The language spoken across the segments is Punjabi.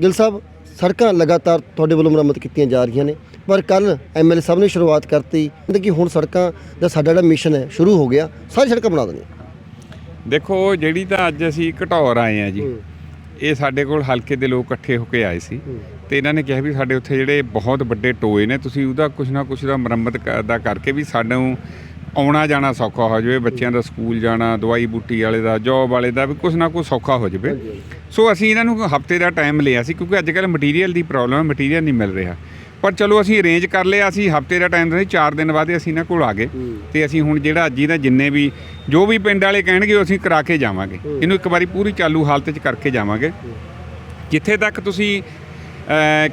ਗਿੱਲ ਸਾਹਿਬ ਸੜਕਾਂ ਲਗਾਤਾਰ ਤੁਹਾਡੇ ਵੱਲੋਂ ਮੁਰੰਮਤ ਕੀਤੀਆਂ ਜਾ ਰਹੀਆਂ ਨੇ ਪਰ ਕੱਲ ਐਮਐਲਏ ਸਾਹਿਬ ਨੇ ਸ਼ੁਰੂਆਤ ਕਰਤੀ ਕਹਿੰਦੇ ਕਿ ਹੁਣ ਸੜਕਾਂ ਦਾ ਸਾਡਾ ਜਿਹੜਾ ਮਿਸ਼ਨ ਹੈ ਸ਼ੁਰੂ ਹੋ ਗਿਆ ਸਾਰੀ ਸੜਕਾਂ ਬਣਾ ਦੇਣੀਆਂ ਦੇਖੋ ਜਿਹੜੀ ਤਾਂ ਅੱਜ ਅਸੀਂ ਘਟੌਰ ਆਏ ਆ ਜੀ ਇਹ ਸਾਡੇ ਕੋਲ ਹਲਕੇ ਦੇ ਲੋਕ ਇਕੱਠੇ ਹੋ ਕੇ ਆਏ ਸੀ ਤੇ ਇਹਨਾਂ ਨੇ ਕਿਹਾ ਵੀ ਸਾਡੇ ਉੱਥੇ ਜਿਹੜੇ ਬਹੁਤ ਵੱਡੇ ਟੋਏ ਨੇ ਤੁਸੀਂ ਉਹਦਾ ਕੁਛ ਨਾ ਕੁਛ ਦਾ ਮੁਰੰਮਤ ਦਾ ਕਰਕੇ ਵੀ ਸਾਨੂੰ ਆਉਣਾ ਜਾਣਾ ਸੌਖਾ ਹੋ ਜਾਵੇ ਬੱਚਿਆਂ ਦਾ ਸਕੂਲ ਜਾਣਾ ਦਵਾਈ ਬੂਟੀ ਵਾਲੇ ਦਾ ਜੌਬ ਵਾਲੇ ਦਾ ਵੀ ਕੁਛ ਨਾ ਕੁਛ ਸੌਖਾ ਹੋ ਜਾਵੇ। ਸੋ ਅਸੀਂ ਇਹਨਾਂ ਨੂੰ ਹਫ਼ਤੇ ਦਾ ਟਾਈਮ ਲਿਆ ਸੀ ਕਿਉਂਕਿ ਅੱਜ ਕੱਲ੍ਹ ਮਟੀਰੀਅਲ ਦੀ ਪ੍ਰੋਬਲਮ ਹੈ ਮਟੀਰੀਅਲ ਨਹੀਂ ਮਿਲ ਰਿਹਾ। ਪਰ ਚਲੋ ਅਸੀਂ ਅਰੇਂਜ ਕਰ ਲਿਆ ਅਸੀਂ ਹਫ਼ਤੇ ਦਾ ਟਾਈਮ ਦਿੱਤਾ 4 ਦਿਨ ਬਾਅਦ ਅਸੀਂ ਇਹਨਾਂ ਕੋਲ ਆ ਗਏ। ਤੇ ਅਸੀਂ ਹੁਣ ਜਿਹੜਾ ਅੱਜ ਇਹਦਾ ਜਿੰਨੇ ਵੀ ਜੋ ਵੀ ਪਿੰਡ ਵਾਲੇ ਕਹਿਣਗੇ ਉਹ ਅਸੀਂ ਕਰਾ ਕੇ ਜਾਵਾਂਗੇ। ਇਹਨੂੰ ਇੱਕ ਵਾਰੀ ਪੂਰੀ ਚਾਲੂ ਹਾਲਤ 'ਚ ਕਰਕੇ ਜਾਵਾਂਗੇ। ਜਿੱਥੇ ਤੱਕ ਤੁਸੀਂ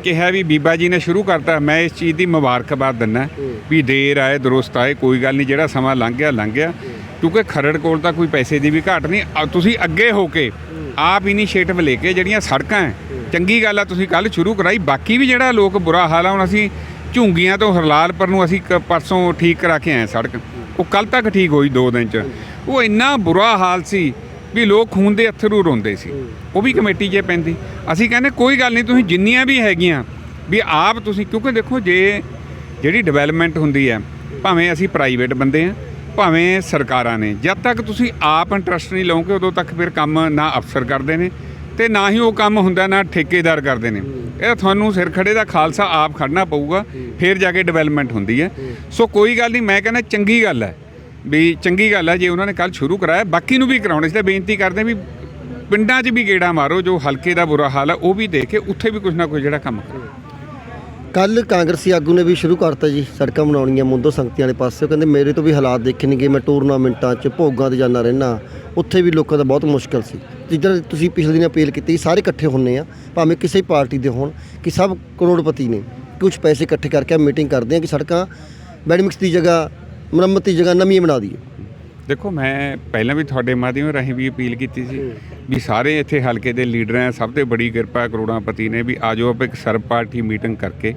ਕਿਹਾ ਵੀ ਬੀਬਾ ਜੀ ਨੇ ਸ਼ੁਰੂ ਕਰਤਾ ਮੈਂ ਇਸ ਚੀਜ਼ ਦੀ ਮੁਬਾਰਕਬਾਦ ਦਿੰਦਾ ਵੀ ਦੇਰ ਆਏ ਦਰੁਸਤ ਆਏ ਕੋਈ ਗੱਲ ਨਹੀਂ ਜਿਹੜਾ ਸਮਾਂ ਲੰਘ ਗਿਆ ਲੰਘ ਗਿਆ ਕਿਉਂਕਿ ਖਰੜ ਕੋਲ ਤਾਂ ਕੋਈ ਪੈਸੇ ਦੀ ਵੀ ਘਾਟ ਨਹੀਂ। ਤੁਸੀਂ ਅੱਗੇ ਹੋ ਕੇ ਆਪ ਇਨੀਸ਼ੀਏਟਿਵ ਲੈ ਕੇ ਜਿਹੜੀਆਂ ਸੜਕਾਂ ਹੈ। ਚੰਗੀ ਗੱਲ ਆ ਤੁਸੀਂ ਕੱਲ ਸ਼ੁਰੂ ਕਰਾਈ। ਬਾਕੀ ਵੀ ਜਿਹੜਾ ਲੋਕ ਬੁਰਾ ਹਾਲ ਆ ਹੁਣ ਅਸੀਂ ਝੁੰਗੀਆਂ ਤੋਂ ਹਰਲਾਲਪੁਰ ਨੂੰ ਅਸੀਂ ਪਰਸੋਂ ਠੀਕ ਕਰਾ ਕੇ ਆਏ ਸੜਕ। ਉਹ ਕੱਲ ਤੱਕ ਠੀਕ ਹੋਈ 2 ਦਿਨ ਚ। ਉਹ ਇੰਨਾ ਬੁਰਾ ਹਾਲ ਸੀ ਵੀ ਲੋਕ ਖੂਨ ਦੇ ਅਥਰੂ ਰੋਂਦੇ ਸੀ। ਉਹ ਵੀ ਕਮੇਟੀ 'ਚ ਪੈਂਦੀ। ਅਸੀਂ ਕਹਿੰਦੇ ਕੋਈ ਗੱਲ ਨਹੀਂ ਤੁਸੀਂ ਜਿੰਨੀਆਂ ਵੀ ਹੈਗੀਆਂ ਵੀ ਆਪ ਤੁਸੀਂ ਕਿਉਂਕਿ ਦੇਖੋ ਜੇ ਜਿਹੜੀ ਡਿਵੈਲਪਮੈਂਟ ਹੁੰਦੀ ਹੈ ਭਾਵੇਂ ਅਸੀਂ ਪ੍ਰਾਈਵੇਟ ਬੰਦੇ ਆ ਭਾਵੇਂ ਸਰਕਾਰਾਂ ਨੇ ਜਦ ਤੱਕ ਤੁਸੀਂ ਆਪ ਇੰਟਰਸਟ ਨਹੀਂ ਲਓਗੇ ਉਦੋਂ ਤੱਕ ਫਿਰ ਕੰਮ ਨਾ ਅਫਸਰ ਕਰਦੇ ਨੇ ਤੇ ਨਾ ਹੀ ਉਹ ਕੰਮ ਹੁੰਦਾ ਨਾ ਠੇਕੇਦਾਰ ਕਰਦੇ ਨੇ। ਇਹ ਤੁਹਾਨੂੰ ਸਿਰ ਖੜੇ ਦਾ ਖਾਲਸਾ ਆਪ ਖੜਨਾ ਪਊਗਾ ਫਿਰ ਜਾ ਕੇ ਡਿਵੈਲਪਮੈਂਟ ਹੁੰਦੀ ਹੈ। ਸੋ ਕੋਈ ਗੱਲ ਨਹੀਂ ਮੈਂ ਕਹਿੰਦਾ ਚੰਗੀ ਗੱਲ ਹੈ। ਵੀ ਚੰਗੀ ਗੱਲ ਹੈ ਜੇ ਉਹਨਾਂ ਨੇ ਕੱਲ ਸ਼ੁਰੂ ਕਰਾਇਆ, ਬਾਕੀ ਨੂੰ ਵੀ ਕਰਾਉਣਾ। ਸੀ ਲਈ ਬੇਨਤੀ ਕਰਦੇ ਵੀ ਪਿੰਡਾਂ 'ਚ ਵੀ ਗੇੜਾ ਮਾਰੋ, ਜੋ ਹਲਕੇ ਦਾ ਬੁਰਾ ਹਾਲ ਹੈ ਉਹ ਵੀ ਦੇਖ ਕੇ ਉੱਥੇ ਵੀ ਕੁਝ ਨਾ ਕੁਝ ਜਿਹੜਾ ਕੰਮ ਕਰੋ। ਕੱਲ ਕਾਂਗਰਸੀ ਆਗੂ ਨੇ ਵੀ ਸ਼ੁਰੂ ਕਰਤਾ ਜੀ, ਸੜਕਾਂ ਬਣਾਉਣੀਆਂ ਮੁੰਦੋ ਸੰਗਤੀਆਂ ਵਾਲੇ ਪਾਸੇ। ਉਹ ਕਹਿੰਦੇ, ਮੇਰੇ ਤੋਂ ਵੀ ਹਾਲਾਤ ਦੇਖਣਗੇ ਮੈਂ ਟੂਰਨਾਮੈਂਟਾਂ 'ਚ, ਭੋਗਾਂ ਤੇ ਜਾਣਾ ਰਹਿਣਾ ਉੱਥੇ ਵੀ ਲੋਕਾਂ ਦਾ ਬਹੁਤ ਮੁਸ਼ਕਲ ਸੀ। ਜਿੱਦਾਂ ਤੁਸੀਂ ਪਿਛਲੇ ਦਿਨ ਅਪੀਲ ਕੀਤੀ, ਸਾਰੇ ਇਕੱਠੇ ਹੁੰਨੇ ਆ, ਭਾਵੇਂ ਕਿਸੇ ਪਾਰਟੀ ਦੇ ਹੋਣ, ਕਿ ਸਭ ਕਰੋੜਪਤੀ ਨੇ। ਕੁਝ ਪੈਸੇ ਇਕੱਠੇ ਕਰਕੇ ਮੀਟਿੰਗ ਕਰਦੇ ਆ ਕਿ ਸੜਕਾਂ ਬੈਡਮਿਕਸ ਦੀ ਜਗ੍ਹਾ ਮੁਰੰਮਤ ਜਗ੍ਹਾ ਨਵੀਂ ਬਣਾ ਦਈਏ। ਦੇਖੋ ਮੈਂ ਪਹਿਲਾਂ ਵੀ ਤੁਹਾਡੇ ਮਾਧਿਅਮ ਰਾਹੀਂ ਵੀ ਅਪੀਲ ਕੀਤੀ ਸੀ ਵੀ ਸਾਰੇ ਇੱਥੇ ਹਲਕੇ ਦੇ ਲੀਡਰ ਸਭ ਤੋਂ ਬੜੀ ਕਿਰਪਾ ਕਰੋੜਾਪਤੀ ਨੇ ਵੀ ਆਜੋ ਆਪਾਂ ਇੱਕ ਸਰਬ ਪਾਰਟੀ ਮੀਟਿੰਗ ਕਰਕੇ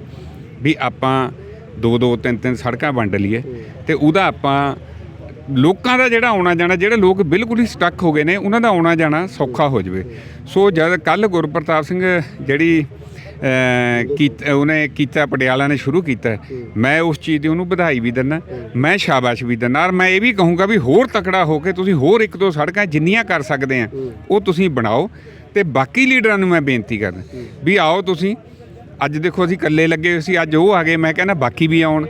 ਵੀ ਆਪਾਂ ਦੋ ਦੋ ਤਿੰਨ ਤਿੰਨ ਸੜਕਾਂ ਵੰਡ ਲਈਏ ਤੇ ਉਹਦਾ ਆਪਾਂ ਲੋਕਾਂ ਦਾ ਜਿਹੜਾ ਆਉਣਾ ਜਾਣਾ ਜਿਹੜੇ ਲੋਕ ਬਿਲਕੁਲ ਹੀ ਸਟਕ ਹੋ ਗਏ ਨੇ ਉਹਨਾਂ ਦਾ ਆਉਣਾ ਜਾਣਾ ਸੌਖਾ ਹੋ ਜਾਵੇ। ਸੋ ਜਦ ਕੱਲ ਗੁਰਪ੍ਰਤਾਪ ਸਿੰਘ ਜਿਹੜੀ ਕੀਤ ਉਹਨੇ ਕੀਤਾ ਪਟਿਆਲਾ ਨੇ ਸ਼ੁਰੂ ਕੀਤਾ। ਮੈਂ ਉਸ ਚੀਜ਼ ਦੀ ਉਹਨੂੰ ਵਧਾਈ ਵੀ ਦਿੰਦਾ। ਮੈਂ ਸ਼ਾਬਾਸ਼ ਵੀ ਦਿੰਦਾ। ਔਰ ਮੈਂ ਇਹ ਵੀ ਕਹੂੰਗਾ ਵੀ ਹੋਰ ਤਕੜਾ ਹੋ ਕੇ ਤੁਸੀਂ ਹੋਰ ਇੱਕ ਦੋ ਸੜਕਾਂ ਜਿੰਨੀਆਂ ਕਰ ਸਕਦੇ ਆ ਉਹ ਤੁਸੀਂ ਬਣਾਓ। ਤੇ ਬਾਕੀ ਲੀਡਰਾਂ ਨੂੰ ਮੈਂ ਬੇਨਤੀ ਕਰਦਾ ਵੀ ਆਓ ਤੁਸੀਂ। ਅੱਜ ਦੇਖੋ ਅਸੀਂ ਇਕੱਲੇ ਲੱਗੇ ਹੋਏ ਸੀ ਅੱਜ ਉਹ ਆ ਗਏ। ਮੈਂ ਕਹਿੰਦਾ ਬਾਕੀ ਵੀ ਆਉਣ।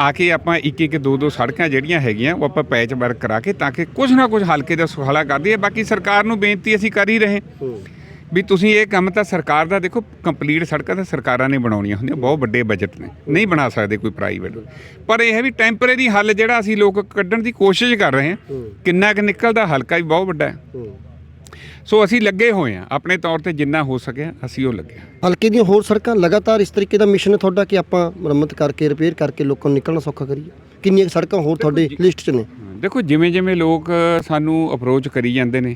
ਆ ਕੇ ਆਪਾਂ ਇੱਕ ਇੱਕ ਦੋ ਦੋ ਸੜਕਾਂ ਜਿਹੜੀਆਂ ਹੈਗੀਆਂ ਉਹ ਆਪਾਂ ਪੈਚ ਵਰਕ ਕਰਾ ਕੇ ਤਾਂ ਕਿ ਕੁਝ ਨਾ ਕੁਝ ਹਲਕੇ ਦਾ ਸੁਖਾਲਾ ਕਰ ਦਈਏ। ਬਾਕੀ ਸਰਕਾਰ ਨੂੰ ਬੇਨਤੀ ਅਸੀਂ ਕਰ ਹੀ ਰਹੇ। ਵੀ ਤੁਸੀਂ ਇਹ ਕੰਮ ਤਾਂ ਸਰਕਾਰ ਦਾ ਦੇਖੋ ਕੰਪਲੀਟ ਸੜਕਾਂ ਤਾਂ ਸਰਕਾਰਾਂ ਨੇ ਬਣਾਉਣੀਆਂ ਹੁੰਦੀਆਂ ਬਹੁਤ ਵੱਡੇ ਬਜਟ ਨੇ। ਨਹੀਂ ਬਣਾ ਸਕਦੇ ਕੋਈ ਪ੍ਰਾਈਵੇਟ ਪਰ ਇਹ ਹੈ ਵੀ ਟੈਂਪਰੇਰੀ ਹੱਲ ਜਿਹੜਾ ਅਸੀਂ ਲੋਕ ਕੱਢਣ ਦੀ ਕੋਸ਼ਿਸ਼ ਕਰ ਰਹੇ ਹਾਂ ਕਿੰਨਾ ਕੁ ਨਿਕਲਦਾ ਹਲਕਾ ਵੀ ਬਹੁਤ ਵੱਡਾ ਹੈ। ਸੋ ਅਸੀਂ ਲੱਗੇ ਹੋਏ ਹਾਂ ਆਪਣੇ ਤੌਰ ਤੇ ਜਿੰਨਾ ਹੋ ਸਕਿਆ ਅਸੀਂ ਉਹ ਲੱਗੇ। ਹਲਕੇ ਦੀਆਂ ਹੋਰ ਸੜਕਾਂ ਲਗਾਤਾਰ ਇਸ ਤਰੀਕੇ ਦਾ ਮਿਸ਼ਨ ਹੈ ਤੁਹਾਡਾ ਕਿ ਆਪਾਂ ਮੁਰੰਮਤ ਕਰਕੇ ਰਿਪੇਅਰ ਕਰਕੇ ਲੋਕਾਂ ਨੂੰ ਨਿਕਲਣਾ ਸੌਖਾ ਕਰੀਏ? ਕਿੰਨੀਆਂ ਸੜਕਾਂ ਹੋਰ ਤੁਹਾਡੇ ਲਿਸਟ 'ਚ ਨੇ? ਦੇਖੋ ਜਿਵੇਂ ਜਿਵੇਂ ਲੋਕ ਸਾਨੂੰ ਅਪਰੋਚ ਕਰੀ ਜਾਂਦੇ ਨੇ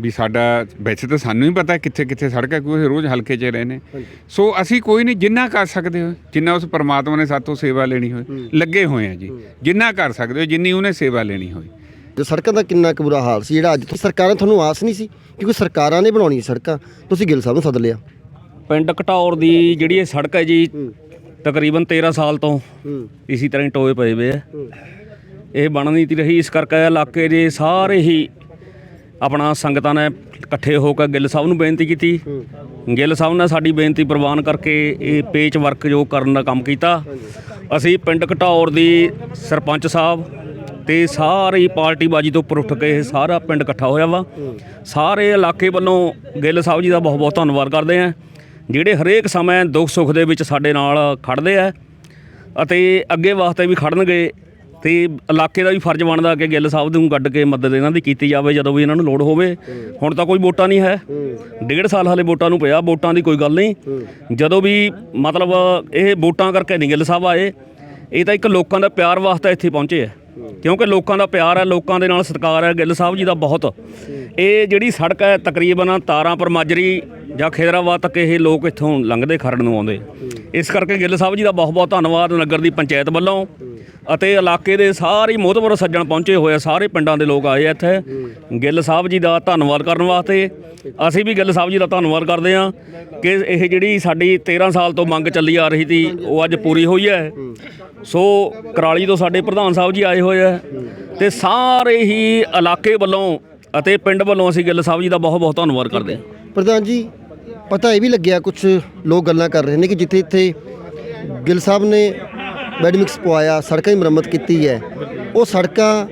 ਵੀ ਸਾਡਾ ਵੈਸੇ ਤਾਂ ਸਾਨੂੰ ਹੀ ਪਤਾ ਕਿੱਥੇ ਕਿੱਥੇ ਸੜਕਾਂ ਕੋਈ ਰੋਜ਼ ਹਲਕੇ 'ਚ ਰਹੇ ਨੇ। ਸੋ ਅਸੀਂ ਕੋਈ ਨਹੀਂ ਜਿੰਨਾ ਕਰ ਸਕਦੇ ਹੋ ਜਿੰਨਾ ਉਸ ਪਰਮਾਤਮਾ ਨੇ ਸਾਤੋਂ ਸੇਵਾ ਲੈਣੀ ਹੋਏ ਲੱਗੇ ਹੋਏ ਆ ਜੀ। ਜਿੰਨਾ ਕਰ ਸਕਦੇ ਹੋ ਜਿੰਨੀ ਉਹਨੇ ਸੇਵਾ ਲੈਣੀ ਹੋਈ ਜੋ ਸੜਕਾਂ ਦਾ ਕਿੰਨਾ ਕੁ ਬੁਰਾ ਹਾਲ ਸੀ ਜਿਹੜਾ ਅੱਜ ਤੋਂ ਸਰਕਾਰਾਂ ਤੁਹਾਨੂੰ ਆਸ ਨਹੀਂ ਸੀ? ਕਿਉਂਕਿ ਸਰਕਾਰਾਂ ਨੇ ਬਣਾਉਣੀ ਸੜਕਾਂ ਤੁਸੀਂ ਗਿੱਲ ਸਾਹਿਬ ਨੂੰ ਸੱਦ ਲਿਆ। ਪਿੰਡ ਘਟੌਰ ਦੀ ਜਿਹੜੀ ਇਹ ਸੜਕ ਹੈ ਜੀ ਤਕਰੀਬਨ 13 ਸਾਲ ਤੋਂ ਹੂੰ। ਇਸੇ ਤਰ੍ਹਾਂ ਹੀ ਟੋਏ ਪਏ ਵੇ ਆ। ਇਹ ਬਣ ਨਹੀਂ ਤੀ ਰਹੀ ਇਸ ਕਰਕੇ ਇਲਾਕੇ ਦੇ ਸਾਰੇ ਹੀ ਆਪਣਾ ਸੰਗਤਾਂ ਨੇ ਇਕੱਠੇ ਹੋ ਕੇ ਗਿੱਲ ਸਾਹਿਬ ਨੂੰ ਬੇਨਤੀ ਕੀਤੀ। ਗਿੱਲ ਸਾਹਿਬ ਨੇ ਸਾਡੀ ਬੇਨਤੀ ਪ੍ਰਵਾਨ ਕਰਕੇ ਇਹ ਪੇਚ ਵਰਕ ਜੋ ਕਰਨ ਦਾ ਕੰਮ ਕੀਤਾ। ਅਸੀਂ ਪਿੰਡ ਘਟੌਰ ਦੀ ਸਰਪੰਚ ਸਾਹਿਬ ਤੇ ਸਾਰੀ ਪਾਰਟੀ ਬਾਜੀ ਤੋਂ ਉੱਪਰ ਉੱਠ ਕੇ ਇਹ ਸਾਰਾ ਪਿੰਡ ਇਕੱਠਾ ਹੋਇਆ ਵਾ। ਸਾਰੇ ਇਲਾਕੇ ਵੱਲੋਂ ਗਿੱਲ ਸਾਹਿਬ ਜੀ ਦਾ ਬਹੁਤ ਬਹੁਤ ਧੰਨਵਾਦ ਕਰਦੇ ਆ ਜਿਹੜੇ ਹਰੇਕ ਸਮੇਂ ਦੁੱਖ ਸੁੱਖ ਦੇ ਵਿੱਚ ਸਾਡੇ ਨਾਲ ਖੜਦੇ ਆ ਅਤੇ ਅੱਗੇ ਵਾਸਤੇ ਵੀ ਖੜਨਗੇ ਤੇ ਇਲਾਕੇ ਦਾ ਵੀ ਫਰਜ਼ ਬਣਦਾ ਕਿ ਗਿੱਲ ਸਾਹਿਬ ਨੂੰ ਗੱਡ ਕੇ ਮਦਦ ਇਹਨਾਂ ਦੀ ਕੀਤੀ ਜਾਵੇ, ਜਦੋਂ ਵੀ ਇਹਨਾਂ ਨੂੰ ਲੋੜ ਹੋਵੇ। ਹੁਣ ਤਾਂ ਕੋਈ ਵੋਟਾਂ ਨਹੀਂ ਹੈ। ਡੇਢ ਸਾਲ ਹਲੇ ਵੋਟਾਂ ਨੂੰ ਪਿਆ, ਵੋਟਾਂ ਦੀ ਕੋਈ ਗੱਲ ਨਹੀਂ। ਜਦੋਂ ਵੀ ਮਤਲਬ ਇਹ ਵੋਟਾਂ ਕਰਕੇ ਨਹੀਂ ਗਿੱਲ ਸਾਹਿਬ ਆਏ, ਇਹ ਤਾਂ ਇੱਕ ਲੋਕਾਂ ਦਾ ਪਿਆਰ ਵਾਸਤੇ ਇੱਥੇ ਪਹੁੰਚੇ ਆ। ਕਿਉਂਕਿ ਲੋਕਾਂ ਦਾ ਪਿਆਰ ਹੈ, ਲੋਕਾਂ ਦੇ ਨਾਲ ਸਤਿਕਾਰ ਹੈ, ਗਿੱਲ ਸਾਹਿਬ ਜੀ ਦਾ ਬਹੁਤ। ਇਹ ਜਿਹੜੀ ਸੜਕ ਹੈ, ਤਕਰੀਬਨ ਤਾਰਾਂਪੁਰ ਮਾਜਰੀ ਜਾਂ ਖੇਦਰਾਬਾਦ ਤੱਕ ਇਹ ਲੋਕ ਇੱਥੋਂ ਲੰਘਦੇ ਖਰੜ ਨੂੰ ਆਉਂਦੇ। ਇਸ ਕਰਕੇ ਗਿੱਲ ਸਾਹਿਬ ਜੀ ਦਾ ਬਹੁਤ ਬਹੁਤ ਧੰਨਵਾਦ ਨਗਰ ਦੀ ਪੰਚਾਇਤ ਵੱਲੋਂ। ਅਤੇ ਇਲਾਕੇ ਦੇ ਸਾਰੇ ਮੋਹਤਬਰ ਸੱਜਣ ਪਹੁੰਚੇ ਹੋਏ ਆ, ਸਾਰੇ ਪਿੰਡਾਂ ਦੇ ਲੋਕ ਆਏ ਆ ਇੱਥੇ। ਗਿੱਲ ਸਾਹਿਬ ਜੀ ਦਾ ਧੰਨਵਾਦ ਕਰਨ ਵਾਸਤੇ, ਅਸੀਂ ਵੀ ਗਿੱਲ ਸਾਹਿਬ ਜੀ ਦਾ ਧੰਨਵਾਦ ਕਰਦੇ ਆ ਕਿ ਇਹ ਜਿਹੜੀ ਸਾਡੀ 13 ਸਾਲ ਤੋਂ ਮੰਗ ਚੱਲੀ ਆ ਰਹੀ ਸੀ, ਉਹ ਅੱਜ ਪੂਰੀ ਹੋਈ ਹੈ। ਸੋ ਕਰਾਲੀ ਤੋਂ ਸਾਡੇ ਪ੍ਰਧਾਨ ਸਾਹਿਬ ਜੀ ਆਏ ਹੋਏ ਆ ਤੇ ਸਾਰੇ ਹੀ ਇਲਾਕੇ ਵੱਲੋਂ ਅਤੇ ਪਿੰਡ ਵੱਲੋਂ ਅਸੀਂ ਗਿੱਲ ਸਾਹਿਬ ਜੀ ਦਾ ਬਹੁਤ ਬਹੁਤ ਧੰਨਵਾਦ ਕਰਦੇ ਹਾਂ। ਪ੍ਰਧਾਨ ਜੀ, ਪਤਾ ਇਹ ਵੀ ਲੱਗਿਆ ਕੁਝ ਲੋਕ ਗੱਲਾਂ ਕਰ ਰਹੇ ਨੇ ਕਿ ਜਿੱਥੇ ਇੱਥੇ ਗਿੱਲ ਸਾਹਿਬ ਨੇ ਬੈਡ ਮਿਕਸ ਪਵਾਇਆ, ਸੜਕਾਂ ਦੀ ਮੁਰੰਮਤ ਕੀਤੀ ਹੈ। ਉਹ ਸੜਕਾਂ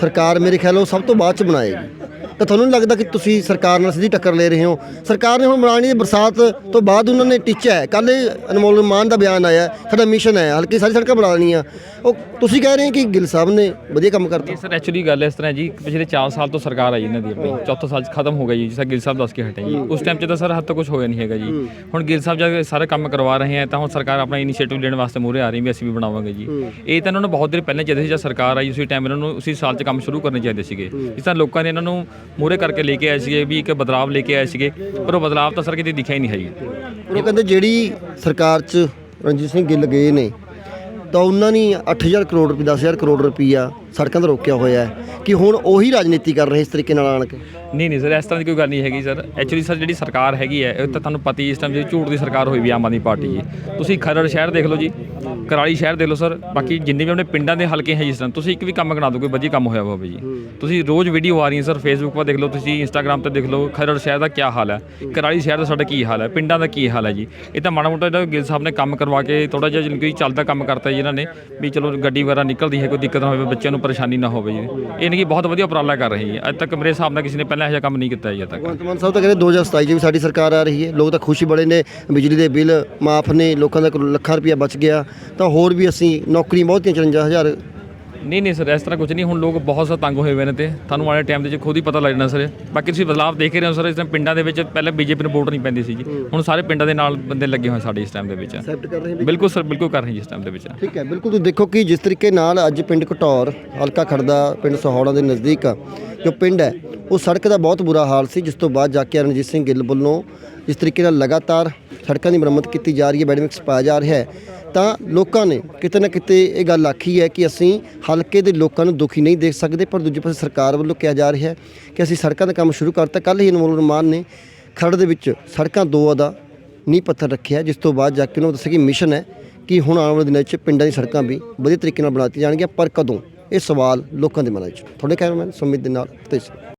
ਸਰਕਾਰ ਮੇਰੇ ਖਿਆਲ ਉਹ ਸਭ ਤੋਂ ਬਾਅਦ ਚ ਬਣਾਏਗੀ। ਤਾਂ ਤੁਹਾਨੂੰ ਨਹੀਂ ਲੱਗਦਾ ਕਿ ਤੁਸੀਂ ਸਰਕਾਰ ਨਾਲ ਸਿੱਧੀ ਟੱਕਰ ਲੈ ਰਹੇ ਹੋ? ਸਰਕਾਰ ਨੇ ਹੁਣ ਬਣਾਉਣੀ ਹੈ ਬਰਸਾਤ ਤੋਂ ਬਾਅਦ ਉਹਨਾਂ ਨੇ ਟੀਚਾ ਹੈ। ਕੱਲ ਅਨਮੋਲ ਮਾਨ ਦਾ ਬਿਆਨ ਆਇਆ ਸਾਡਾ ਮਿਸ਼ਨ ਹੈ ਹਲਕੀ ਸਾਰੀ ਸੜਕਾਂ ਬਣਾ ਦੇਣੀਆਂ ਉਹ ਤੁਸੀਂ ਕਹਿ ਰਹੇ ਹੋ ਕਿ ਗਿੱਲ ਸਾਹਿਬ ਨੇ ਵਧੀਆ ਕੰਮ ਕਰਤਾ। ਸਰ ਐਕਚੁਅਲੀ ਗੱਲ ਇਸ ਤਰ੍ਹਾਂ ਜੀ ਪਿਛਲੇ 4 ਸਾਲ ਤੋਂ ਸਰਕਾਰ ਆਈ ਇਹਨਾਂ ਦੀ ਆਪਣੀ। ਚੌਥਾ ਸਾਲ ਖਤਮ ਹੋ ਗਿਆ ਜੀ ਜਿਸ ਤਰ੍ਹਾਂ ਗਿੱਲ ਸਾਹਿਬ ਦੱਸ ਕੇ ਹਟੇ ਜੀ। ਉਸ ਟਾਈਮ 'ਚ ਤਾਂ ਸਰ ਹੱਦ ਤੱਕ ਕੁਝ ਹੋਇਆ ਨਹੀਂ ਹੈਗਾ ਜੀ। ਹੁਣ ਗਿੱਲ ਸਾਹਿਬ ਜਦ ਸਾਰੇ ਕੰਮ ਕਰਵਾ ਰਹੇ ਹੈ ਤਾਂ ਹੁਣ ਸਰਕਾਰ ਆਪਣਾ ਇਨੀਸ਼ੀਏਟਿਵ ਲੈਣ ਵਾਸਤੇ ਮੂਹਰੇ ਆ ਰਹੀ ਵੀ ਅਸੀਂ ਵੀ ਬਣਾਵਾਂਗੇ ਜੀ। ਇਹ ਤਾਂ ਇਹਨਾਂ ਨੂੰ ਬਹੁਤ ਦੇਰ ਪਹਿਲਾਂ ਚਾਹੀਦਾ ਸੀ ਜਦ ਸਰਕਾਰ ਆਈ ਉਸੇ ਟਾਈਮ ਇਹਨਾਂ ਨੂੰ ਉਸੇ ਸਾਲ 'ਚ ਕੰਮ ਸ਼ੁਰੂ ਕਰਨੇ ਚਾਹੀਦੇ ਸੀਗੇ। ਇਸ ਤਰ੍ਹਾਂ ਲੋਕਾਂ ਨੇ ਇਹਨਾਂ ਨੂੰ ਮੂਹਰੇ ਕਰਕੇ ਲੈ ਕੇ ਆਏ ਸੀਗੇ ਵੀ ਇੱਕ ਬਦਲਾਵ ਲੈ ਕੇ ਆਏ ਸੀਗੇ, ਪਰ ਉਹ ਬਦਲਾਵ ਤਾਂ ਸਰ ਕਿਤੇ ਦਿਖਿਆ ਹੀ ਨਹੀਂ ਹੈ ਜੀ ਉਹ ਕਹਿੰਦੇ ਜਿਹੜੀ ਸਰਕਾਰ 'ਚ ਰਣਜੀਤ ਸਿੰਘ ਗਿੱਲ ਗਏ ਨੇ, ਤਾਂ ਉਹਨਾਂ ਨੇ 8000 ਕਰੋੜ ਰੁਪਏ 10000 ਕਰੋੜ ਰੁਪਈਆ ਸੜਕਾਂ ਦਾ ਰੋਕਿਆ ਹੋਇਆ ਹੈ ਕਿ ਹੁਣ ਉਹੀ ਰਾਜਨੀਤੀ ਕਰ ਰਹੇ ਇਸ ਤਰੀਕੇ ਨਾਲ ਆਣ ਕੇ? ਨਹੀਂ ਨਹੀਂ ਸਰ ਇਸ ਤਰ੍ਹਾਂ ਦੀ ਕੋਈ ਗੱਲ ਨਹੀਂ ਹੈਗੀ ਸਰ। ਐਕਚੁਅਲੀ ਸਰ ਜਿਹੜੀ ਸਰਕਾਰ ਹੈਗੀ ਹੈ ਇਹ ਤਾਂ ਤੁਹਾਨੂੰ ਪਤਾ ਹੀ ਇਸ ਟਾਈਮ ਜਿਹੜੀ ਝੂਠ ਦੀ ਸਰਕਾਰ ਹੋਈ ਵੀ ਆਮ ਆਦਮੀ ਪਾਰਟੀ ਜੀ ਤੁਸੀਂ ਖਰੜ ਸ਼ਹਿਰ ਦੇਖ ਲਓ ਜੀ ਕਰਾਲੀ ਸ਼ਹਿਰ ਦੇਖ ਲਓ ਸਰ ਬਾਕੀ ਜਿੰਨੇ ਵੀ ਆਪਣੇ ਪਿੰਡਾਂ ਦੇ ਹਲਕੇ ਹੈ ਜਿਸ ਤਰ੍ਹਾਂ ਤੁਸੀਂ ਇੱਕ ਵੀ ਕੰਮ ਗਣਾ ਦਿਓ ਕੋਈ ਵਧੀਆ ਕੰਮ ਹੋਇਆ ਹੋਵੇ ਜੀ। ਤੁਸੀਂ ਰੋਜ਼ ਵੀਡੀਓ ਆ ਰਹੀਆਂ ਸਰ ਫੇਸਬੁੱਕ 'ਤੇ ਦੇਖ ਲਓ ਤੁਸੀਂ ਇੰਸਟਾਗ੍ਰam ਤੇ ਦੇਖ ਲਓ ਖਰੜ ਸ਼ਹਿਰ ਦਾ ਕੀ ਹਾਲ ਹੈ ਕਰਾਲੀ ਸ਼ਹਿਰ ਦਾ ਸਾਡਾ ਕੀ ਹਾਲ ਹੈ ਪਿੰਡਾਂ ਦਾ ਕੀ ਹਾਲ ਹੈ ਜੀ। ਇਹ ਤਾਂ ਮਾੜਾ ਮੋਟਾ ਜਿਹੜਾ ਗਿੱਲ ਸਾਹਿਬ ਨੇ ਕੰਮ ਕਰਵਾ ਕੇ ਥੋੜਾ ਜਿਹਾ ਜਿੰਦਗੀ ਚੱਲਦਾ ਕੰਮ ਕਰਤਾ ਜੀ ਇਹਨਾਂ ਨੇ ਵੀ ਚਲੋ ਗੱਡੀ ਵਗੈਰਾ ਨਿਕਲਦੀ ਹੈ ਕੋਈ ਦਿੱਕਤ ਨਾ ਹੋਵੇ ਬੱਚਿਆਂ ਨੂੰ ਪਰੇਸ਼ਾਨੀ ਨਾ ਹੋਵੇ ਜੀ। ਇਹ ਨਹੀਂ ਕਿ ਬਹੁਤ ਵਧੀਆ ਉਪਰਾਲਾ ਕਰ ਰਹੀ ਹੈ। ਅੱਜ ਤੱਕ ਮੇਰੇ ਹਿਸਾਬ ਨਾਲ ਕਿਸੇ ਨੇ ਪਹਿਲਾਂ ਇਹੋ ਜਿਹਾ ਕੰਮ ਨਹੀਂ ਕੀਤਾ ਜੀ ਅੱਜ ਤੱਕ। ਭਗਵੰਤ ਮਾਨ ਸਾਹਿਬ ਤਾਂ ਕਹਿੰਦੇ 2027 'ਚ ਵੀ ਸਾਡੀ ਸਰਕਾਰ ਆ ਰਹੀ ਹੈ। ਲੋਕ ਤਾਂ ਖੁਸ਼ੀ ਬੜੇ ਨੇ। ਬਿਜਲੀ ਦੇ ਬਿੱਲ ਮਾਫ ਨੇ। ਲੋਕਾਂ ਦਾ ਕਰੋ- ਲੱਖਾਂ ਰੁਪਇਆ ਬਚ ਗਿਆ। ਤਾਂ ਹੋਰ ਵੀ ਅਸੀਂ ਨੌਕਰੀਆਂ ਬਹੁਤੀਆਂ 54000 ਨਹੀਂ ਨਹੀਂ ਸਰ ਇਸ ਤਰ੍ਹਾਂ ਕੁਝ ਨਹੀਂ। ਹੁਣ ਲੋਕ ਬਹੁਤ ਜ਼ਿਆਦਾ ਤੰਗ ਹੋਏ ਹੋਏ ਨੇ ਤੇ ਤੁਹਾਨੂੰ ਵਾਲੇ ਟਾਈਮ ਦੇ ਵਿੱਚ ਖੁਦ ਹੀ ਪਤਾ ਲੱਗ ਜਾਣਾ ਸਰ। ਬਾਕੀ ਤੁਸੀਂ ਬਦਲਾਅ ਦੇਖ ਹੀ ਰਹੇ ਹੋ ਸਰ ਇਸ ਟਾਈਮ ਪਿੰਡਾਂ ਦੇ ਵਿੱਚ ਪਹਿਲਾਂ ਬੀਜੇਪੀ ਨੂੰ ਵੋਟ ਨਹੀਂ ਪੈਂਦੀ ਸੀ ਜੀ ਹੁਣ ਸਾਰੇ ਪਿੰਡਾਂ ਦੇ ਨਾਲ ਬੰਦੇ ਲੱਗੇ ਹੋਏ ਸਾਡੇ ਇਸ ਟਾਈਮ ਦੇ ਵਿੱਚ। ਐਕਸੈਪਟ ਕਰ ਰਹੇ ਨੇ? ਬਿਲਕੁਲ ਸਰ ਬਿਲਕੁਲ ਕਰ ਰਹੇ ਜੀ ਇਸ ਟਾਈਮ ਦੇ ਵਿੱਚ। ਠੀਕ ਹੈ ਬਿਲਕੁਲ ਤੁਸੀਂ ਦੇਖੋ ਕਿ ਜਿਸ ਤਰੀਕੇ ਨਾਲ ਅੱਜ ਪਿੰਡ ਘਟੌਰ ਹਲਕਾ ਖੜਦਾ ਪਿੰਡ ਸਹੌੜਾ ਦੇ ਨਜ਼ਦੀਕ ਜੋ ਪਿੰਡ ਹੈ ਉਹ ਸੜਕ ਦਾ ਬਹੁਤ ਬੁਰਾ ਹਾਲ ਸੀ ਜਿਸ ਤੋਂ ਬਾਅਦ ਜਾ ਕੇ ਰਣਜੀਤ ਸਿੰਘ ਗਿੱਲ ਵੱਲੋਂ ਜਿਸ ਤਰੀਕੇ ਨਾਲ ਲਗਾਤਾਰ ਸੜਕਾਂ ਦੀ ਮੁਰੰਮਤ ਕੀਤੀ ਜਾ ਰਹੀ ਹੈ ਬੈਡਮਿਕਸ ਪਾਇਆ ਜਾ ਰਿਹਾ ਹੈ। ਤਾਂ ਲੋਕਾਂ ਨੇ ਕਿਤੇ ਨਾ ਕਿਤੇ ਇਹ ਗੱਲ ਆਖੀ ਹੈ ਕਿ ਅਸੀਂ ਹਲਕੇ ਦੇ ਲੋਕਾਂ ਨੂੰ ਦੁਖੀ ਨਹੀਂ ਦੇਖ ਸਕਦੇ, ਪਰ ਦੂਜੇ ਪਾਸੇ ਸਰਕਾਰ ਵੱਲੋਂ ਕਿਹਾ ਜਾ ਰਿਹਾ ਹੈ ਕਿ ਅਸੀਂ ਸੜਕਾਂ ਦਾ ਕੰਮ ਸ਼ੁਰੂ ਕਰਤਾ ਕੱਲ ਹੀ ਅਨਮੋਲ ਰਮਾਨ ਨੇ ਖਰੜ ਦੇ ਵਿੱਚ ਸੜਕਾਂ ਦੋ ਦਾ ਨੀਂਹ ਪੱਥਰ ਰੱਖਿਆ ਜਿਸ ਤੋਂ ਬਾਅਦ ਜਾ ਕੇ ਉਹਨਾਂ ਨੂੰ ਦੱਸਿਆ ਕਿ ਮਿਸ਼ਨ ਹੈ ਕਿ ਹੁਣ ਆਉਣ ਵਾਲੇ ਦਿਨਾਂ 'ਚ ਪਿੰਡਾਂ ਦੀ ਸੜਕਾਂ ਵੀ ਵਧੀਆ ਤਰੀਕੇ ਨਾਲ ਬਣਾਤੀਆਂ ਜਾਣਗੀਆਂ। ਪਰ ਕਦੋਂ? ਇਹ ਸਵਾਲ ਲੋਕਾਂ ਦੇ ਮਨਾਂ 'ਚ ਤੁਹਾਡੇ ਕੈਮਰਾਮੈਨ ਸੁਮਿਤ ਦੇ ਨਾਲ ਤੇਜ